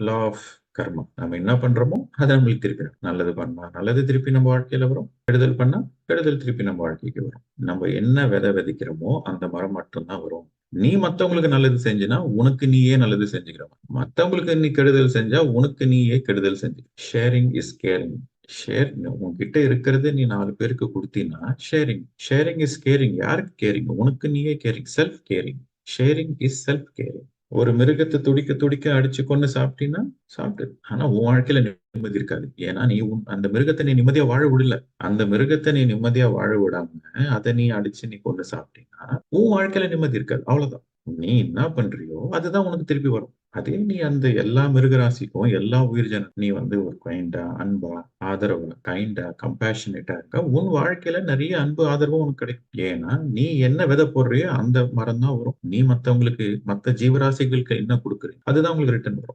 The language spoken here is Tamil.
லா ஆஃப் கர்மம் நம்ம என்ன பண்றோமோ அதை நம்மளுக்கு திருப்பி நல்லது பண்ணா நல்லது திருப்பி நம்ம வாழ்க்கையில வரும். கெடுதல் பண்ணா கெடுதல் திருப்பி நம்ம வாழ்க்கைக்கு வரும். நம்ம என்ன விதை விதைக்கிறோமோ அந்த மரம் மட்டும்தான் வரும். நீ மத்தவங்களுக்கு நல்லது செஞ்சுனா உனக்கு நீயே நல்லது செஞ்சுக்கிற மத்தவங்களுக்கு நீ கெடுதல் செஞ்சா உனக்கு நீயே கெடுதல் செஞ்சு ஷேரிங் இஸ் கேரிங் ஷேர் உன்கிட்ட இருக்கிறத நீ நாலு பேருக்கு கொடுத்தீங்கன்னா ஷேரிங் ஷேரிங் இஸ் கேரிங் யாருக்கு கேரிங் உனக்கு நீயே caring self caring sharing is self caring ஒரு மிருகத்தை துடிக்க துடிக்க அடிச்சு கொண்டு சாப்பிட்டீங்கன்னா சாப்பிட்டு ஆனா உன் வாழ்க்கையில நிம்மதி இருக்காது. ஏன்னா நீ உன் அந்த மிருகத்தை நீ நிம்மதியா வாழ விடல. அந்த மிருகத்தை நீ நிம்மதியா வாழ விடாம அதை நீ அடிச்சு நீ கொண்டு சாப்பிட்டீங்கன்னா உன் வாழ்க்கையில நிம்மதி இருக்காது. அவ்வளவுதான். நீ என்ன பண்றியோ அதுதான் உனக்கு திருப்பி வரும். அதே நீ அந்த எல்லா மிருகராசிக்கும் எல்லா உயிர்ஜன நீ வந்து ஒரு கைண்டா அன்பா ஆதரவா கைண்டா கம்பேஷனேட்டா இருக்க உன் வாழ்க்கையில நிறைய அன்பு ஆதரவும் உனக்கு கிடைக்கும். ஏன்னா நீ என்ன விதை போடுறியோ அந்த மரம் தான் வரும். நீ மத்தவங்களுக்கு மத்த ஜீவராசிகளுக்கு என்ன கொடுக்குறீங்க அதுதான் உங்களுக்கு ரிட்டர்ன் வரும்.